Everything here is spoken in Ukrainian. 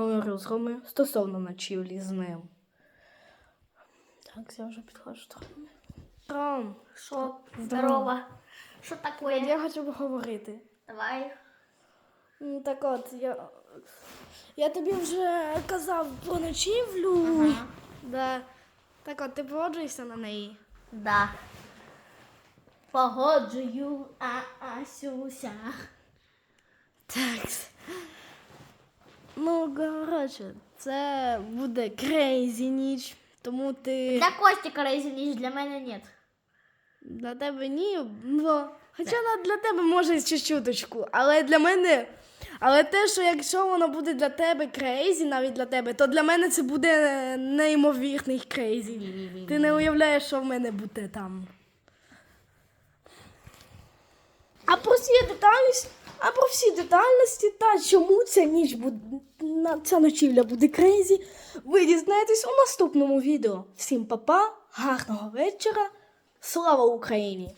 говорю стосовно ночівлі з ним. Так, я вже підходжу. Ром, Що? Здорово. Що таке? я хочу поговорити. Давай. Так от, я, я тобі вже казав про ночівлю. Ага. Да. Так от, ти погоджуєшся на неї? Да. Погоджую, а Асюся. Так. Ну, коротше, це буде крейзі ніч, тому ти Для Кості крейзі ніж, для мене ні. для тебе ні. Ну, хоча на- для тебе може ще чуточку, але для мене. Але те, що якщо воно буде для тебе крейзі, навіть для тебе, то для мене це буде неймовірний крейзі. Ти не уявляєш, що в мене буде там. А про всі детальності, а про всі детальності та чому ця ніч буде ця ночівля буде крейзі, ви дізнаєтесь у наступному відео. Всім па-па, гарного вечора, слава Україні!